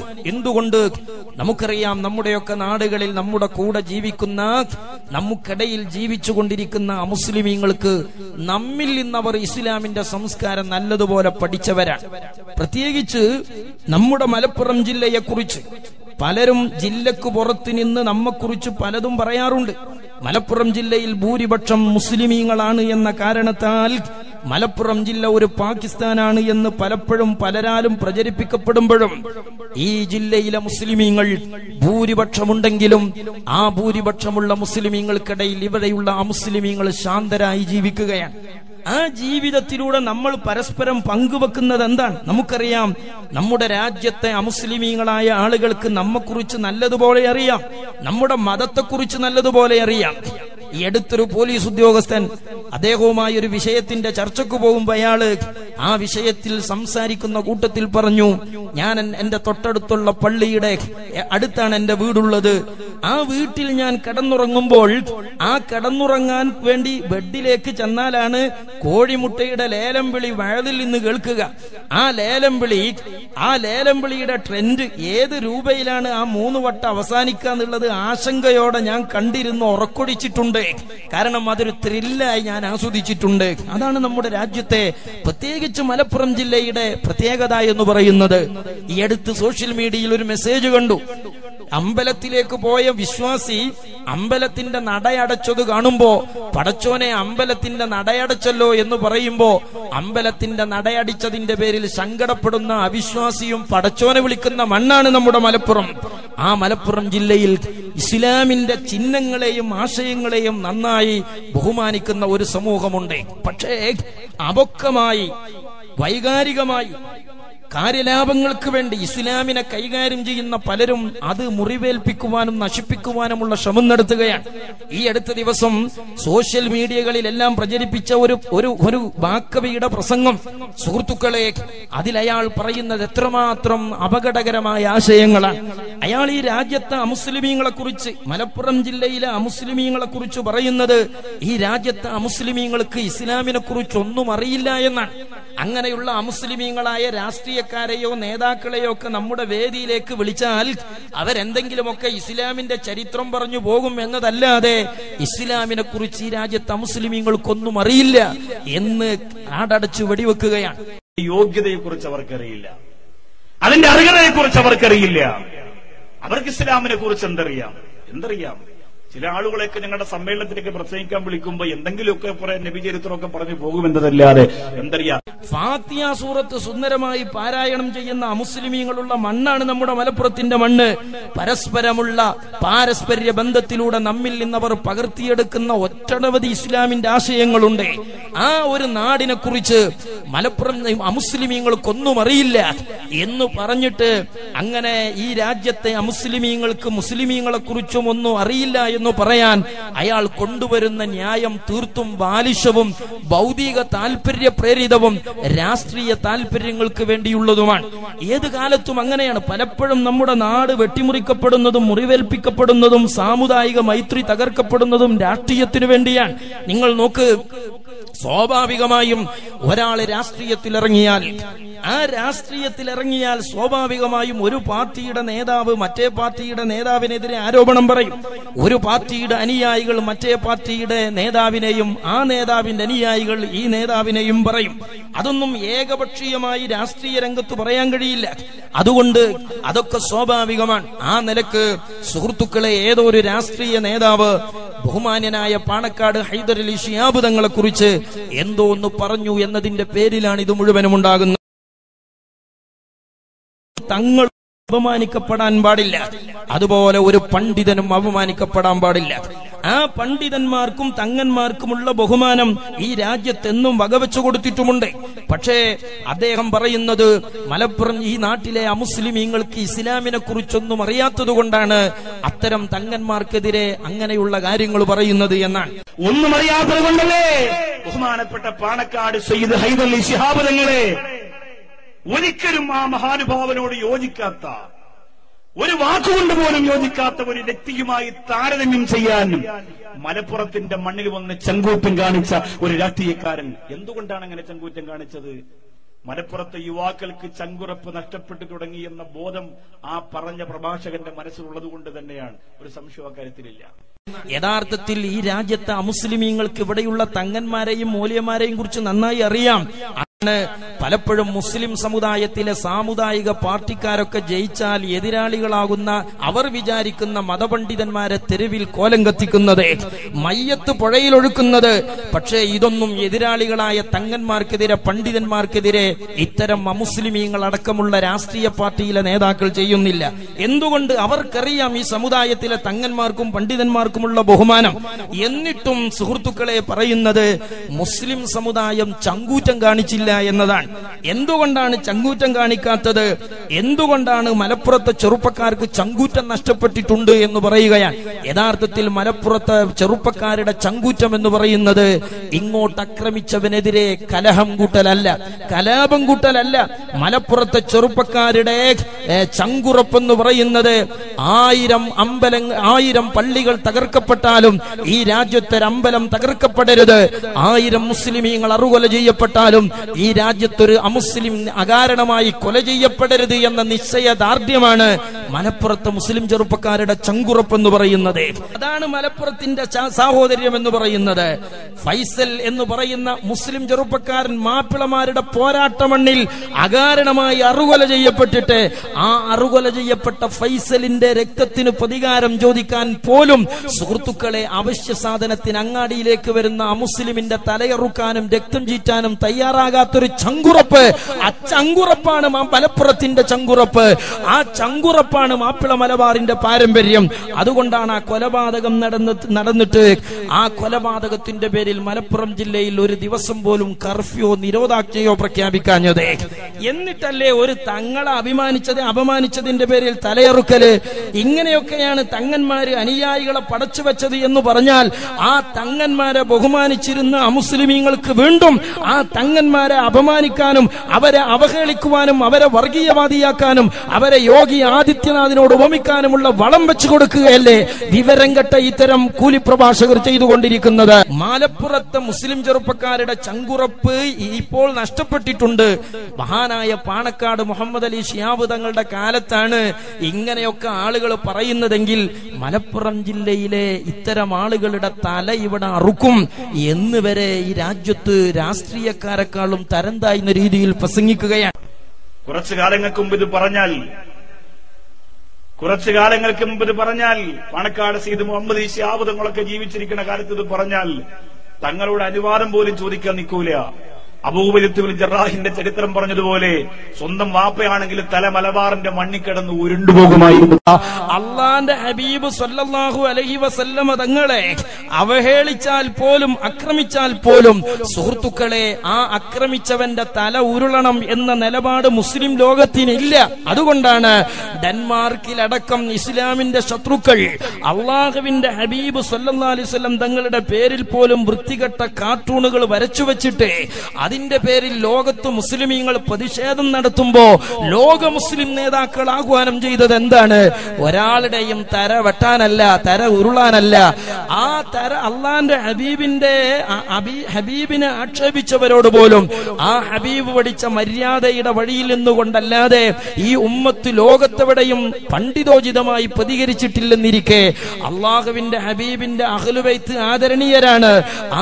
ബഹുമാനിച്ചു എന്തുകൊണ്ട്? നമുക്കറിയാം നമ്മുടെയൊക്കെ നാടുകളിൽ നമ്മുടെ കൂടെ ജീവിക്കുന്ന നമുക്കിടയിൽ ജീവിച്ചു കൊണ്ടിരിക്കുന്ന അമുസ്ലിമീങ്ങൾക്ക് നമ്മിൽ നിന്നവർ ഇസ്ലാമിന്റെ സംസ്കാരം നല്ലതുപോലെ പഠിച്ചവരാണ്. പ്രത്യേകിച്ച് നമ്മുടെ മലപ്പുറം ജില്ലയെ കുറിച്ച് പലരും ജില്ലക്ക് പുറത്ത് നിന്ന് നമ്മെക്കുറിച്ച് പലതും പറയാറുണ്ട്. മലപ്പുറം ജില്ലയിൽ ഭൂരിപക്ഷം മുസ്ലിമീങ്ങളാണ് എന്ന കാരണത്താൽ മലപ്പുറം ജില്ല ഒരു പാകിസ്ഥാനാണ് എന്ന് പലപ്പോഴും പലരാലും പ്രചരിപ്പിക്കപ്പെടുമ്പോഴും ഈ ജില്ലയിലെ മുസ്ലിമീങ്ങൾ ഭൂരിപക്ഷമുണ്ടെങ്കിലും ആ ഭൂരിപക്ഷമുള്ള മുസ്ലിമീങ്ങൾക്കിടയിൽ ഇവിടെയുള്ള അമുസ്ലിമീങ്ങൾ ശാന്തരായി ജീവിക്കുകയാണ്. ആ ജീവിതത്തിലൂടെ നമ്മൾ പരസ്പരം പങ്കുവെക്കുന്നത് എന്താണ്? നമുക്കറിയാം നമ്മുടെ രാജ്യത്തെ അമുസ്ലിമീങ്ങളായ ആളുകൾക്ക് നമ്മെക്കുറിച്ച് നല്ലതുപോലെ അറിയാം നമ്മുടെ മതത്തെക്കുറിച്ച് നല്ലതുപോലെ അറിയാം. ഈ അടുത്തൊരു പോലീസ് ഉദ്യോഗസ്ഥൻ അദ്ദേഹവുമായി ഒരു വിഷയത്തിന്റെ ചർച്ചക്ക് പോകുമ്പോ അയാൾ ആ വിഷയത്തിൽ സംസാരിക്കുന്ന കൂട്ടത്തിൽ പറഞ്ഞു ഞാൻ എന്റെ തൊട്ടടുത്തുള്ള പള്ളിയുടെ അടുത്താണ് എന്റെ വീടുള്ളത്. ആ വീട്ടിൽ ഞാൻ കിടന്നുറങ്ങുമ്പോൾ ആ കിടന്നുറങ്ങാൻ വേണ്ടി ബെഡിലേക്ക് ചെന്നാലാണ് കോഴിമുട്ടയുടെ ലേലം വിളി വഴതിൽ നിന്ന് കേൾക്കുക. ആ ലേലം വിളി ആ ലേലം വിളിയുടെ ട്രെൻഡ് ഏത് രൂപയിലാണ് ആ മൂന്ന് വട്ടം അവസാനിക്കുക എന്നുള്ളത് ആശങ്കയോടെ ഞാൻ കണ്ടിരുന്ന് ഉറക്കൊടിച്ചിട്ടുണ്ട്. കാരണം അതൊരു ത്രില്ലായി ഞാൻ ആസ്വദിച്ചിട്ടുണ്ട്. അതാണ് നമ്മുടെ രാജ്യത്തെ പ്രത്യേകിച്ച് മലപ്പുറം ജില്ലയുടെ പ്രത്യേകത എന്ന് പറയുന്നത്. ഈ അടുത്ത് സോഷ്യൽ മീഡിയയിൽ ഒരു മെസ്സേജ് കണ്ടു. അമ്പലത്തിലേക്ക് പോയ വിശ്വാസി അമ്പലത്തിന്റെ നടയടച്ചത് കാണുമ്പോ പടച്ചോനെ അമ്പലത്തിന്റെ നടയടച്ചല്ലോ എന്ന് പറയുമ്പോ അമ്പലത്തിന്റെ നടയടിച്ചതിന്റെ പേരിൽ സങ്കടപ്പെടുന്ന അവിശ്വാസിയും പടച്ചോനെ വിളിക്കുന്ന മണ്ണാണ് നമ്മുടെ മലപ്പുറം. ആ മലപ്പുറം ജില്ലയിൽ ഇസ്ലാമിന്റെ ചിഹ്നങ്ങളെയും ആശയങ്ങളെയും നന്നായി ബഹുമാനിക്കുന്ന ഒരു സമൂഹമുണ്ട്. പക്ഷേ അപൊക്കമായി വൈകാരികമായി കാര്യലാഭങ്ങൾക്ക് വേണ്ടി ഇസ്ലാമിനെ കൈകാര്യം ചെയ്യുന്ന പലരും അത് മുറിവേൽപ്പിക്കുവാനും നശിപ്പിക്കുവാനുമുള്ള ശ്രമം നടത്തുകയാണ്. ഈ അടുത്ത ദിവസം സോഷ്യൽ മീഡിയകളിലെല്ലാം പ്രചരിപ്പിച്ച ഒരു ഒരു ഒരു വാക്കവിയുടെ പ്രസംഗം. സുഹൃത്തുക്കളെ അതിലയാൾ പറയുന്നത് എത്രമാത്രം അപകടകരമായ ആശയങ്ങളാണ്. അയാൾ ഈ രാജ്യത്തെ അമുസ്ലിമീങ്ങളെ കുറിച്ച് മലപ്പുറം ജില്ലയിലെ അമുസ്ലിമീങ്ങളെ കുറിച്ച് പറയുന്നത് ഈ രാജ്യത്തെ അമുസ്ലിമീങ്ങൾക്ക് ഇസ്ലാമിനെ കുറിച്ച് ഒന്നും അറിയില്ല എന്നാണ്. അങ്ങനെയുള്ള അമുസ്ലിമീങ്ങളായ രാഷ്ട്രീയക്കാരെയോ നേതാക്കളെയോ ഒക്കെ നമ്മുടെ വേദിയിലേക്ക് വിളിച്ചാൽ അവരെന്തെങ്കിലുമൊക്കെ ഇസ്ലാമിന്റെ ചരിത്രം പറഞ്ഞു പോകും എന്നതല്ലാതെ ഇസ്ലാമിനെ കുറിച്ച് ഈ രാജ്യത്തെ മുസ്ലിമീങ്ങൾക്കൊന്നും അറിയില്ല എന്ന് ആടടച്ചു വെടിവെക്കുകയാണ്. യോഗ്യതയെ കുറിച്ച് അവർക്കറിയില്ല. അതിന്റെ അർഹതയെ കുറിച്ച് അവർക്കറിയില്ല. അവർക്ക് ഇസ്ലാമിനെ കുറിച്ച് എന്തറിയാം? എന്തറിയാം? ചില ആളുകളെയൊക്കെ ഞങ്ങളുടെ സമ്മേളനത്തിലേക്ക് പ്രസംഗിക്കാൻ വിളിക്കുമ്പോ എന്തെങ്കിലുമൊക്കെ കുറെ നബിചരിത്രമൊക്കെ പറഞ്ഞു പോകുമെന്നതല്ലാതെ എന്തറിയാം? ഫാത്തിയ സൂറത്ത് സുന്ദരമായി പാരായണം ചെയ്യുന്ന അമുസ്ലിമീങ്ങളുള്ള മണ്ണാണ് നമ്മുടെ മലപ്പുറത്തിന്റെ മണ്ണ്. പരസ്പരമുള്ള പാരസ്പര്യ ബന്ധത്തിലൂടെ നമ്മിൽ നിന്നവർ പകർത്തിയെടുക്കുന്ന ഒറ്റനവധി ഇസ്ലാമിന്റെ ആശയങ്ങളുണ്ട്. ആ ഒരു നാടിനെ കുറിച്ച് മലപ്പുറം അമുസ്ലിമീങ്ങൾക്കൊന്നും അറിയില്ല എന്ന് പറഞ്ഞിട്ട് അങ്ങനെ ഈ രാജ്യത്തെ അമുസ്ലിമീങ്ങൾക്ക് മുസ്ലിമീങ്ങളെ കുറിച്ചും ഒന്നും അറിയില്ല എന്ന് പറയാൻ അയാൾ കൊണ്ടുവരുന്ന ന്യായം തീർത്തും ബാലിശവും ഭൗതിക താല്പര്യ പ്രേരിതവും രാഷ്ട്രീയ താല്പര്യങ്ങൾക്ക് വേണ്ടിയുള്ളതുമാണ്. ഏത് കാലത്തും അങ്ങനെയാണ്. പലപ്പോഴും നമ്മുടെ നാട് വെട്ടിമുറിക്കപ്പെടുന്നതും മുറിവേൽപ്പിക്കപ്പെടുന്നതും സാമുദായിക മൈത്രി തകർക്കപ്പെടുന്നതും രാഷ്ട്രീയത്തിനു വേണ്ടിയാണ്. നിങ്ങൾ നോക്ക് സ്വാഭാവികമായും ഒരാൾ രാഷ്ട്രീയത്തിൽ ഇറങ്ങിയാൽ ആ രാഷ്ട്രീയത്തിൽ ഇറങ്ങിയാൽ സ്വാഭാവികമായും ഒരു പാർട്ടിയുടെ നേതാവ് മറ്റേ പാർട്ടിയുടെ നേതാവിനെതിരെ ആരോപണം പറയും. ഒരു പാർട്ടിയുടെ അനുയായികൾ മറ്റേ പാർട്ടിയുടെ നേതാവിനെയും ആ നേതാവിന്റെ അനുയായികൾ ഈ നേതാവിനെയും പറയും. അതൊന്നും ഏകപക്ഷീയമായി രാഷ്ട്രീയ രംഗത്ത് പറയാൻ കഴിയില്ല. അതുകൊണ്ട് അതൊക്കെ സ്വാഭാവികമാണ്. ആ നിലയ്ക്ക് സുഹൃത്തുക്കളെ ഏതോ ഒരു രാഷ്ട്രീയ നേതാവ് ബഹുമാന്യനായ പാണക്കാട് ഹൈദരലി ഷിയാബുദങ്ങളെ കുറിച്ച് എന്തോ ഒന്ന് പറഞ്ഞു എന്നതിന്റെ പേരിലാണ് ഇത് മുഴുവനും ഉണ്ടാകുന്നത്. തങ്ങൾ അപമാനിക്കപ്പെടാൻ പാടില്ല. അതുപോലെ ഒരു പണ്ഡിതനും അപമാനിക്കപ്പെടാൻ പാടില്ല. ആ പണ്ഡിതന്മാർക്കും തങ്ങന്മാർക്കുമുള്ള ബഹുമാനം ഈ രാജ്യത്തെന്നും വകവെച്ചു കൊടുത്തിട്ടുമുണ്ട്. പക്ഷേ അദ്ദേഹം പറയുന്നത് മലപ്പുറം ഈ നാട്ടിലെ അമുസ്ലിമീങ്ങൾക്ക് ഇസ്ലാമിനെ കുറിച്ചൊന്നും അറിയാത്തത് കൊണ്ടാണ് അത്തരം തങ്ങന്മാർക്കെതിരെ അങ്ങനെയുള്ള കാര്യങ്ങൾ പറയുന്നത് എന്നാണ്. ഒന്നും അറിയാത്തത് കൊണ്ടല്ലേ? ബഹുമാനപ്പെട്ട പാണക്കാട് സയ്യിദ് ഹൈദലി ശിഹാബ് തങ്ങളെ ഒരിക്കലും ആ മഹാനുഭാവനോട് യോജിക്കാത്ത ഒരു വാക്കുകൊണ്ട് പോലും യോജിക്കാത്ത ഒരു വ്യക്തിയുമായി താരതമ്യം ചെയ്യാൻ മലപ്പുറത്തിന്റെ മണ്ണിൽ വന്ന് ചെങ്കൂറ്റം കാണിച്ച ഒരു രാഷ്ട്രീയക്കാരൻ. എന്തുകൊണ്ടാണ് അങ്ങനെ ചെങ്കൂറ്റം കാണിച്ചത്? മലപ്പുറത്തെ യുവാക്കൾക്ക് ചങ്കുറപ്പ് നഷ്ടപ്പെട്ടു തുടങ്ങി എന്ന ബോധം ആ പറഞ്ഞ പ്രഭാഷകന്റെ മനസ്സിലുള്ളത് കൊണ്ട് തന്നെയാണ്. ഒരു സംശയം അക്കാര്യത്തിലില്ല. യഥാർത്ഥത്തിൽ ഈ രാജ്യത്തെ അമുസ്ലിമീങ്ങൾക്ക് ഇവിടെയുള്ള തങ്ങന്മാരെയും മൂല്യമാരെയും കുറിച്ച് നന്നായി അറിയാം. പലപ്പോഴും മുസ്ലിം സമുദായത്തിലെ സാമുദായിക പാർട്ടിക്കാരൊക്കെ ജയിച്ചാൽ എതിരാളികളാകുന്ന അവർ വിചാരിക്കുന്ന മതപണ്ഡിതന്മാരെ തെരുവിൽ കോലം കത്തിക്കുന്നത് മയ്യത്ത് പുഴയിലൊഴുക്കുന്നത്. പക്ഷേ ഇതൊന്നും എതിരാളികളായ തങ്ങന്മാർക്കെതിരെ പണ്ഡിതന്മാർക്കെതിരെ ഇത്തരം അമുസ്ലിമീങ്ങൾ അടക്കമുള്ള രാഷ്ട്രീയ പാർട്ടിയിലെ നേതാക്കൾ ചെയ്യുന്നില്ല. എന്തുകൊണ്ട് അവർക്കറിയാം ഈ സമുദായത്തിലെ തങ്ങന്മാർക്കും പണ്ഡിതന്മാർക്കുമുള്ള ബഹുമാനം? എന്നിട്ടും സുഹൃത്തുക്കളെ പറയുന്നത് മുസ്ലിം സമുദായം ചങ്കൂറ്റം കാണിച്ചില്ല എന്നതാണ്. എന്തുകൊണ്ടാണ് ചങ്കൂറ്റം കാണിക്കാത്തത്? എന്തുകൊണ്ടാണ് മലപ്പുറത്തെ ചെറുപ്പക്കാർക്ക് ചങ്കൂറ്റം നഷ്ടപ്പെട്ടിട്ടുണ്ട് എന്ന് പറയുകയാണ്? യഥാർത്ഥത്തിൽ മലപ്പുറത്തെ ചെറുപ്പക്കാരുടെ ചങ്കൂറ്റം എന്ന് പറയുന്നത് ഇങ്ങോട്ട് ആക്രമിച്ചവനെതിരെ കലഹം കൂട്ടലല്ല. കലാപം കൂട്ടലല്ല. മലപ്പുറത്തെ ചെറുപ്പക്കാരുടെ ചങ്കുറപ്പെന്ന് പറയുന്നത് ആയിരം അമ്പലങ്ങൾ ആയിരം പള്ളികൾ തകർക്കപ്പെട്ടാലും ഈ രാജ്യത്തെ അമ്പലം തകർക്കപ്പെടരുത്. ആയിരം മുസ്ലിമീങ്ങൾ അറുകൊല ചെയ്യപ്പെട്ടാലും ഈ രാജ്യത്തൊരു അമുസ്ലിം അകാരണമായി കൊല ചെയ്യപ്പെടരുത് എന്ന നിശ്ചയ ദാർഢ്യമാണ് മലപ്പുറത്ത് മുസ്ലിം ചെറുപ്പക്കാരുടെ ചങ്കുറപ്പെന്ന് പറയുന്നത്. അതാണ് മലപ്പുറത്തിന്റെ സാഹോദര്യം എന്ന് പറയുന്നത്. ഫൈസൽ എന്ന് പറയുന്ന മുസ്ലിം ചെറുപ്പക്കാരൻ മാപ്പിളമാരുടെ പോരാട്ടമണ്ണിൽ അകാരണമായി അറുകൊല ചെയ്യപ്പെട്ടിട്ട് ആ അറുകൊല ചെയ്യപ്പെട്ട ഫൈസലിന്റെ രക്തത്തിന് പ്രതികാരം ചോദിക്കാൻ പോലും സുഹൃത്തുക്കളെ അവശ്യ സാധനത്തിന് അങ്ങാടിയിലേക്ക് വരുന്ന അമുസ്ലിമിന്റെ തലയറുക്കാനും രക്തം ചീറ്റാനും തയ്യാറാകാത്തൊരു ചങ്കുറപ്പ്. ആ ചങ്കുറപ്പാണ് മാ- മലപ്പുറത്തിന്റെ ചങ്കുറപ്പ്. ആ ചങ്കുറപ്പാണ് മാപ്പിള മലബാറിന്റെ പാരമ്പര്യം. അതുകൊണ്ടാണ് ആ കൊലപാതകം നടന്ന് നടന്നിട്ട് ആ കൊലപാതകത്തിന്റെ പേരിൽ മലപ്പുറം ജില്ലയിൽ ഒരു ദിവസം പോലും കർഫ്യൂ നിരോധാജ്ഞയോ പ്രഖ്യാപിക്കാഞ്ഞത്. എന്നിട്ടല്ലേ ഒരു തങ്ങളെ അഭിമാനിച്ചത് അപമാനിച്ചതിന്റെ പേരിൽ തലയെറുക്കൽ? ഇങ്ങനെയൊക്കെയാണ് തങ്ങന്മാര് അനുയായികളെ പടച്ചു വെച്ചത് എന്ന് പറഞ്ഞാൽ ആ തങ്ങന്മാരെ ബഹുമാനിച്ചിരുന്ന അമുസ്ലിമീങ്ങൾക്ക് വീണ്ടും ആ തങ്ങന്മാരെ അപമാനിക്കാനും അവരെ അവഹേളിക്കുവാനും അവരെ വർഗീയവാദിയാക്കാനും അവരെ യോഗി ആദിത്യനാഥിനോട് ഉപമിക്കാനുമുള്ള വളം വെച്ചു കൊടുക്കുകയല്ലേ വിവരം കെട്ട ഇത്തരം കൂലിപ്രഭാഷകർ ചെയ്തുകൊണ്ടിരിക്കുന്നത്? മാലപ്പുറത്തെ മുസ്ലിം ചെറുപ്പക്കാരുടെ ചങ്കുറപ്പ് ഇപ്പോൾ നഷ്ടപ്പെട്ടിട്ടുണ്ട്. മഹാനായ പാണക്കാട് മുഹമ്മദ് അലി ഷിയാബ് തങ്ങളുടെ കാലത്താണ് ഇങ്ങനെയൊക്കെ ആളുകൾ പറയുന്നതെങ്കിൽ മലപ്പുറം ജില്ലയിലെ ഇത്തരം ആളുകളുടെ തല ഇവിടെ അറുക്കും. എന്ന് വരെ ഈ രാജ്യത്ത് രാഷ്ട്രീയക്കാരെക്കാളും തരം താഴ്ന്ന രീതിയിൽ പ്രസംഗിക്കുകയാണ്. കുറച്ചു കാലങ്ങൾക്ക് മുമ്പ് ഇത് പറഞ്ഞാൽ കുറച്ചു കാലങ്ങൾക്ക് മുമ്പ് ഇത് പറഞ്ഞാൽ പണക്കാട് സീത് മുഹമ്മദ് ഈ ശാബുദങ്ങളൊക്കെ ജീവിച്ചിരിക്കുന്ന കാലത്ത് ഇത് പറഞ്ഞാൽ തങ്ങളുടെ അനുവാദം പോലും ചോദിക്കാൻ നിൽക്കൂല. അബൂബലിത്തുൽ ജറാഹിന്റെ ചരിത്രം പറഞ്ഞതുപോലെ സ്വന്തം വാപ്പയാണെങ്കിൽ തല മലബാറിന്റെ മണ്ണിൽ കിടന്ന് ഉരുണ്ടുപോകുമായിരുന്നു. അള്ളാന്റെ ഹബീബ് സൊല്ലാഹു അലഹി വസല്ലമ തങ്ങളെ അവഹേളിച്ചാൽ പോലും അക്രമിച്ചാൽ പോലും സുഹൃത്തുക്കളെ ആ അക്രമിച്ചവന്റെ തല ഉരുളണം എന്ന നിലപാട് മുസ്ലിം ലോകത്തിനില്ല. അതുകൊണ്ടാണ് ഡെൻമാർക്കിലടക്കം ഇസ്ലാമിന്റെ ശത്രുക്കൾ അള്ളാഹുവിന്റെ ഹബീബ് സല്ലാ അലൈവല്ലം തങ്ങളുടെ പേരിൽ പോലും വൃത്തികെട്ട കാർട്ടൂണുകൾ വരച്ചു വെച്ചിട്ട് അതിന്റെ പേരിൽ ലോകത്ത് മുസ്ലിമീങ്ങൾ പ്രതിഷേധം നടത്തുമ്പോ ലോക മുസ്ലിം നേതാക്കൾ ആഹ്വാനം ചെയ്തത് എന്താണ്? ഒരാളുടെയും തര വെട്ടാനല്ല തര ഉരുളാനല്ല. ആ തര അള്ളാന്റെ ഹബീബിന്റെ ഹബീബിനെ ആക്ഷേപിച്ചവരോട് പോലും ആ ഹബീബ് പഠിച്ച മര്യാദയുടെ വഴിയിൽ നിന്നുകൊണ്ടല്ലാതെ ഈ ഉമ്മത്ത് ലോകത്തെവിടെയും പണ്ഡിതോചിതമായി പ്രതികരിച്ചിട്ടില്ലെന്നിരിക്കെ അള്ളാഹുവിന്റെ ഹബീബിന്റെ അഹ്ലുബൈത്ത് ആദരണീയരാണ്.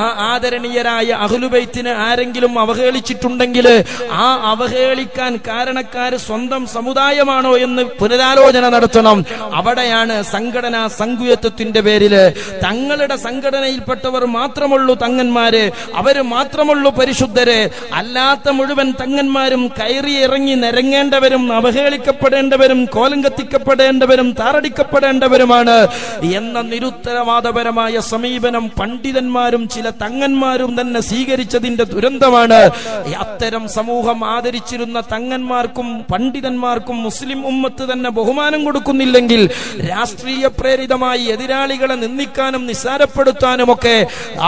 ആ ആദരണീയരായ അഹലുബൈത്തിന് ആരെങ്കിലും അവഹേളിച്ചിട്ടുണ്ടെങ്കിൽ ആ അവഹേളിക്കാൻ കാരണക്കാര് സ്വന്തം സമുദായമാണോ എന്ന് പുനരാലോചന നടത്തണം. അവിടെയാണ് സംഘടനാ സങ്കുയത്വത്തിന്റെ പേരിൽ തങ്ങളുടെ സംഘടനയിൽപ്പെട്ടവർ മാത്രമുള്ളൂ തങ്ങന്മാര്. അവർ മാത്രമുള്ളൂ പരിശുദ്ധര്. അല്ലാത്ത മുഴുവൻ തങ്ങന്മാരും കയറി ഇറങ്ങി നിരങ്ങേണ്ടവരും അവഹേളിക്കപ്പെടേണ്ടവരും കോലം കത്തിക്കപ്പെടേണ്ടവരും താറടിക്കപ്പെടേണ്ടവരുമാണ്. എന്ന നിരുത്തരവാദപരമായ സമീപനം പണ്ഡിതന്മാരും ചില തങ്ങന്മാരും തന്നെ സ്വീകരിച്ചതിന്റെ ദുരന്തമാണ്. അത്തരം സമൂഹം ആദരിച്ചിരുന്ന തങ്ങന്മാർക്കും പണ്ഡിതന്മാർക്കും മുസ്ലിം ഉമ്മത്ത് തന്നെ ബഹുമാനം കൊടുക്കുന്നില്ലെങ്കിൽ രാഷ്ട്രീയ പ്രേരിതമായി എതിരാളികളെ നിന്ദിക്കാനും നിസ്സാരപ്പെടുത്താനും ഒക്കെ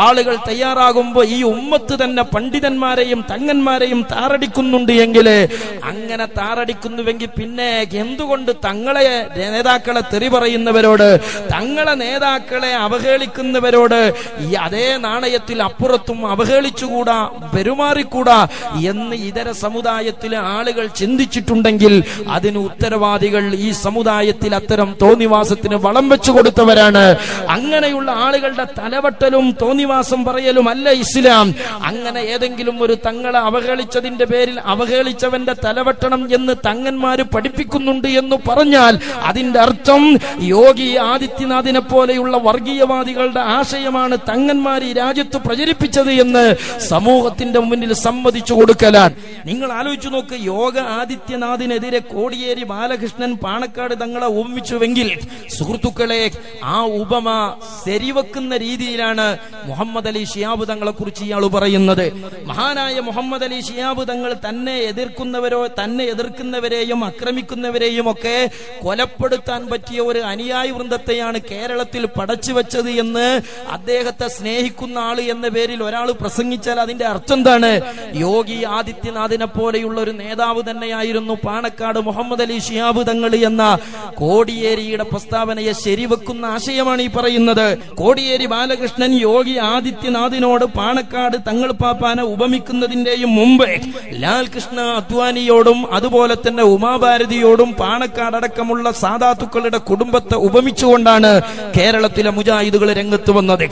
ആളുകൾ തയ്യാറാകുമ്പോൾ ഈ ഉമ്മത്ത് തന്നെ പണ്ഡിതന്മാരെയും തങ്ങന്മാരെയും താറടിക്കുന്നുണ്ട് എങ്കിൽ അങ്ങനെ താറടിക്കുന്നുവെങ്കിൽ പിന്നെ എന്തുകൊണ്ട് തങ്ങളെ നേതാക്കളെ തെറി പറയുന്നവരോട് തങ്ങളെ നേതാക്കളെ അവഹേളിക്കുന്നവരോട് ഈ അതേ നാണയത്തിൽ അപ്പുറത്തും അവഹേളിച്ചുകൂടാ? പെരുമാ പെരുമാറിക്കൂടാ എന്ന് ഇതര സമുദായത്തിലെ ആളുകൾ ചിന്തിച്ചിട്ടുണ്ടെങ്കിൽ അതിന് ഉത്തരവാദികൾ ഈ സമുദായത്തിൽ അത്തരം തോന്നിവാസത്തിന് വളം വെച്ചു കൊടുത്തവരാണ്. അങ്ങനെയുള്ള ആളുകളുടെ തലവട്ടലും തോന്നിവാസം പറയലും അല്ല ഇസ്ലാം. അങ്ങനെ ഏതെങ്കിലും ഒരു തങ്ങളെ അവഹേളിച്ചതിന്റെ പേരിൽ അവഹേളിച്ചവന്റെ തലവട്ടണം എന്ന് തങ്ങന്മാര് പഠിപ്പിക്കുന്നുണ്ട് എന്ന് പറഞ്ഞാൽ അതിന്റെ അർത്ഥം യോഗി ആദിത്യനാഥിനെ പോലെയുള്ള വർഗീയവാദികളുടെ ആശയമാണ് തങ്ങന്മാർ ഈ രാജ്യത്ത് പ്രചരിപ്പിച്ചത് എന്ന് സമൂഹത്തിന്റെ മുന്നിൽ സമ്മതിച്ചു കൊടുക്കലാണ്. നിങ്ങൾ ആലോചിച്ചു നോക്ക് യോഗ ആദിത്യനാഥിനെതിരെ കോടിയേരി ബാലകൃഷ്ണൻ പാണക്കാട് തങ്ങളെ ഉപമിച്ചുവെങ്കിൽ സുഹൃത്തുക്കളെ ആ ഉപമ ശരിവെക്കുന്ന രീതിയിലാണ് മുഹമ്മദ് അലി ഷിയാബ് തങ്ങളെ കുറിച്ച് ഇയാൾ പറയുന്നത്. മഹാനായ മുഹമ്മദ് അലി ഷിയാബ് തങ്ങൾ തന്നെ എതിർക്കുന്നവരോ തന്നെ എതിർക്കുന്നവരെയും ആക്രമിക്കുന്നവരെയും ഒക്കെ കൊലപ്പെടുത്താൻ പറ്റിയ ഒരു അനുയായി വൃന്ദത്തെയാണ് കേരളത്തിൽ പടച്ചു വെച്ചത് എന്ന് അദ്ദേഹത്തെ സ്നേഹിക്കുന്ന ആൾ എന്ന പേരിൽ ഒരാൾ പ്രസംഗിച്ചാൽ അതിന്റെ അർത്ഥം എന്താണ്? യോഗി ആദിത്യനാഥിനെ പോലെയുള്ള ഒരു നേതാവ് തന്നെയായിരുന്നു പാണക്കാട് മുഹമ്മദ് അലി ഷിയാബ് തങ്ങൾ എന്ന കോടിയേരിയുടെ പ്രസ്താവനയെ ശരിവെക്കുന്ന ആശയമാണ് ഈ പറയുന്നത്. കോടിയേരി ബാലകൃഷ്ണൻ യോഗി ആദിത്യനാഥിനോട് പാണക്കാട് തങ്ങൾ പാപ്പാനെ ഉപമിക്കുന്നതിന്റെയും മുമ്പ് ലാൽ കൃഷ്ണ അദ്വാനിയോടും അതുപോലെ തന്നെ ഉമാഭാരതിയോടും പാണക്കാട് അടക്കമുള്ള സാധാത്തുക്കളുടെ കുടുംബത്തെ ഉപമിച്ചുകൊണ്ടാണ് കേരളത്തിലെ മുജാഹിദുകൾ രംഗത്ത് വന്നത്.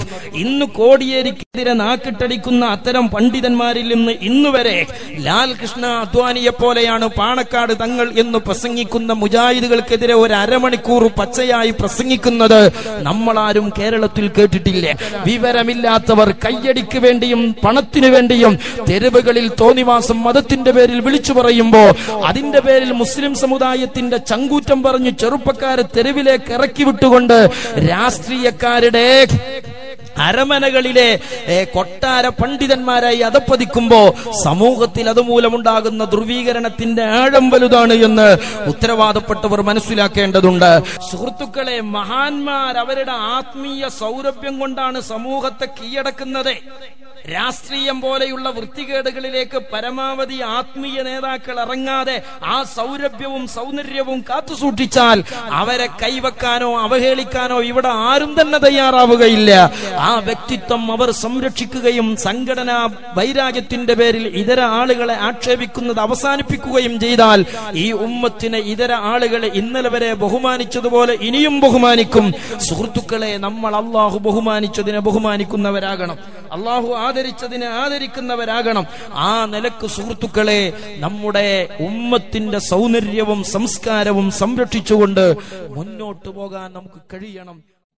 ഇന്ന് കോടിയേരിക്കെതിരെ നാക്കിട്ടടിക്കുന്ന അത്തരം പണ്ഡിതന്മാരിൽ നിന്ന് ഇന്നുവരെ ലാൽ കൃഷ്ണ അദ്വാനിയെ പോലെയാണ് പാണക്കാട് തങ്ങൾ എന്ന് പ്രസംഗിക്കുന്ന മുജാഹിദുകൾക്കെതിരെ ഒരു അരമണിക്കൂർ പച്ചയായി പ്രസംഗിക്കുന്നത് നമ്മളാരും കേരളത്തിൽ കേട്ടിട്ടില്ല? വിവരമില്ലാത്തവർ കയ്യടിക്ക് വേണ്ടിയും പണത്തിനു വേണ്ടിയും തെരുവുകളിൽ തോന്നിവാസം മതത്തിന്റെ പേരിൽ വിളിച്ചു പറയുമ്പോ അതിന്റെ പേരിൽ മുസ്ലിം സമുദായത്തിന്റെ ചങ്കൂറ്റം പറഞ്ഞു ചെറുപ്പക്കാരെ തെരുവിലേക്ക് ഇറക്കി വിട്ടുകൊണ്ട് രാഷ്ട്രീയക്കാരുടെ അരമനകളിലെ കൊട്ടാര പണ്ഡിതന്മാരായി അതപ്പതിക്കുമ്പോ സമൂഹത്തിൽ അതുമൂലമുണ്ടാകുന്ന ധ്രുവീകരണത്തിന്റെ ആഴം വലുതാണ് എന്ന് ഉത്തരവാദപ്പെട്ടവർ മനസ്സിലാക്കേണ്ടതുണ്ട്. സുഹൃത്തുക്കളെ മഹാന്മാർ അവരുടെ ആത്മീയ സൗരഭ്യം കൊണ്ടാണ് സമൂഹത്തെ കീഴടക്കുന്നത്. രാഷ്ട്രീയം പോലെയുള്ള വൃത്തികേടുകളിലേക്ക് പരമാവധി ആത്മീയ നേതാക്കൾ ഇറങ്ങാതെ ആ സൗരഭ്യവും സൗന്ദര്യവും കാത്തുസൂക്ഷിച്ചാൽ അവരെ കൈവെക്കാനോ അവഹേളിക്കാനോ ഇവിടെ ആരും തന്നെ തയ്യാറാവുകയില്ല. ആ വ്യക്തിത്വം അവർ സംരക്ഷിക്കുകയും സംഘടനാ വൈരാഗ്യത്തിന്റെ പേരിൽ ഇതര ആളുകളെ ആക്ഷേപിക്കുന്നത് അവസാനിപ്പിക്കുകയും ചെയ്താൽ ഈ ഉമ്മത്തിനെ ഇതര ആളുകൾ ഇന്നലെ വരെ ബഹുമാനിച്ചതുപോലെ ഇനിയും ബഹുമാനിക്കും. സുഹൃത്തുക്കളെ നമ്മൾ അള്ളാഹു ബഹുമാനിച്ചതിനെ ബഹുമാനിക്കുന്നവരാകണം. അള്ളാഹു ആദരിച്ചതിനെ ആദരിക്കുന്നവരാകണം. ആ നിലയ്ക്ക് സുഹൃത്തുക്കളെ നമ്മുടെ ഉമ്മത്തിന്റെ സൗന്ദര്യവും സംസ്കാരവും സംരക്ഷിച്ചുകൊണ്ട് മുന്നോട്ടു പോകാൻ നമുക്ക് കഴിയണം.